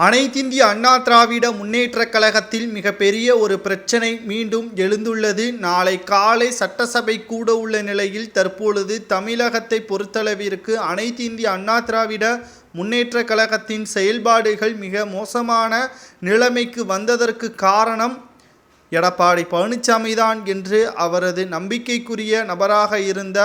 அனைத்திந்திய அண்ணா திராவிட முன்னேற்றக் கழகத்தில் மிகப்பெரிய ஒரு பிரச்சனை மீண்டும் எழுந்துள்ளது. நாளை காலை சட்டசபை கூட உள்ள நிலையில் தற்பொழுது தமிழகத்தை பொறுத்தளவிற்கு அனைத்திந்திய அண்ணா திராவிட முன்னேற்றக் கழகத்தின் செயல்பாடுகள் மிக மோசமான நிலைமைக்கு வந்ததற்கு காரணம் எடப்பாடி பழனிசாமி தான் என்று அவரது நம்பிக்கைக்குரிய நபராக இருந்த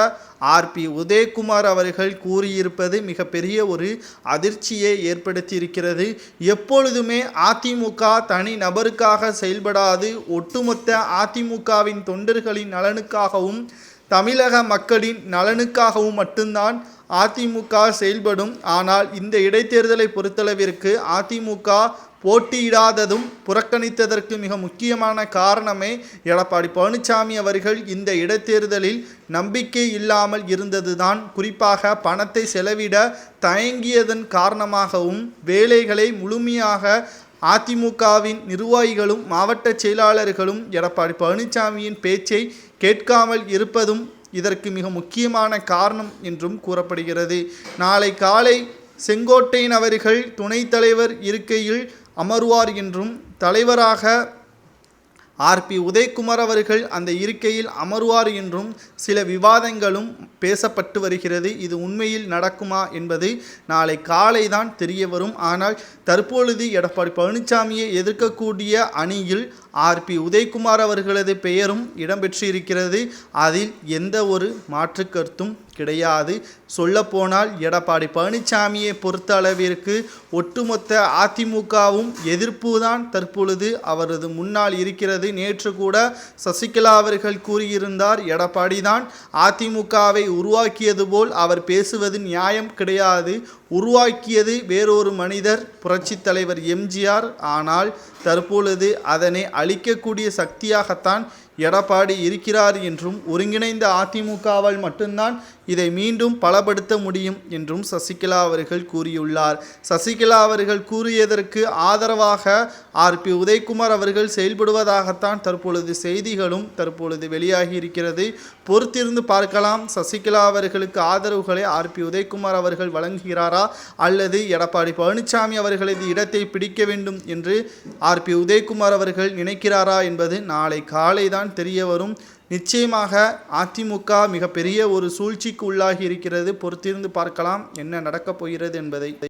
ஆர்பி உதயகுமார் அவர்கள் கூறியிருப்பது மிகப்பெரிய ஒரு அதிர்ச்சியை ஏற்படுத்தியிருக்கிறது. எப்பொழுதுமே அதிமுக தனி நபருக்காக செயல்படாது ஒட்டுமொத்த அதிமுகவின் தொண்டர்களின் நலனுக்காகவும் தமிழக மக்களின் நலனுக்காகவும் மட்டும்தான் அதிமுக செயல்படும். ஆனால் இந்த இடைத்தேர்தலை பொறுத்தளவிற்கு அதிமுக போட்டியிடாததும் புறக்கணித்ததற்கு மிக முக்கியமான காரணமே எடப்பாடி பழனிசாமி அவர்கள் இந்த இடைத்தேர்தலில் நம்பிக்கை இல்லாமல் இருந்ததுதான். குறிப்பாக பணத்தை செலவிட தயங்கியதன் காரணமாகவும் வேலைகளை முழுமையாக அதிமுகவின் நிர்வாகிகளும் மாவட்ட செயலாளர்களும் எடப்பாடி பழனிசாமியின் பேச்சை கேட்காமல் இருப்பதும் இதற்கு மிக முக்கியமான காரணம் என்றும் கூறப்படுகிறது. நாளை காலை செங்கோட்டையன் அவர்கள் துணைத் தலைவர் இருக்கையில் அமர்வார் என்றும் தலைவராக ஆர்பி உதயகுமார் அவர்கள் அந்த இருக்கையில் அமர்வார் என்றும் சில விவாதங்களும் பேசப்பட்டு வருகிறது. இது உண்மையில் நடக்குமா என்பது நாளை காலை தான் தெரிய வரும். ஆனால் தற்பொழுது எடப்பாடி பழனிசாமியை எதிர்க்கக்கூடிய அணியில் ஆர்பி உதயகுமார் அவர்களது பெயரும் இடம்பெற்றிருக்கிறது. அதில் எந்த ஒரு மாற்று கருத்தும் கிடையாது. சொல்லப்போனால் எடப்பாடி பழனிசாமியை பொறுத்த அளவிற்கு ஒட்டுமொத்த அதிமுகவும் எதிர்ப்பு தான் தற்பொழுது அவரது முன்னால் இருக்கிறது. நேற்று கூட சசிகலா அவர்கள் கூறியிருந்தார் எடப்பாடி தான் அதிமுகவை உருவாக்கியது போல் அவர் பேசுவது நியாயம் கிடையாது. உருவாக்கியது வேறொரு மனிதர் புரட்சித் தலைவர் எம்ஜிஆர். ஆனால் தற்பொழுது அதனை அழிக்கக்கூடிய சக்தியாகத்தான் எடப்பாடி இருக்கிறார் என்றும் ஒருங்கிணைந்த அதிமுகவால் மட்டும்தான் இதை மீண்டும் பலப்படுத்த முடியும் என்றும் சசிகலா அவர்கள் கூறியுள்ளார். சசிகலா அவர்கள் கூறியதற்கு ஆதரவாக ஆர்பி உதயகுமார் அவர்கள் செயல்படுவதாகத்தான் தற்பொழுது செய்திகளும் தற்பொழுது வெளியாகி இருக்கிறது. பொறுத்திருந்து பார்க்கலாம் சசிகலா அவர்களுக்கு ஆதரவுகளை ஆர்பி உதயகுமார் அவர்கள் வழங்குகிறாரா அல்லது எடப்பாடி பழனிசாமி அவர்களது இடத்தை பிடிக்க வேண்டும் என்று ஆர்பி உதயகுமார் அவர்கள் நினைக்கிறாரா என்பது நாளை காலை தான் தெரிய வரும். நிச்சயமாக அதிமுக மிகப்பெரிய ஒரு சூழ்ச்சிக்கு உள்ளாகி இருக்கிறது. பொறுத்திருந்து பார்க்கலாம் என்ன நடக்கப் போகிறது என்பதை.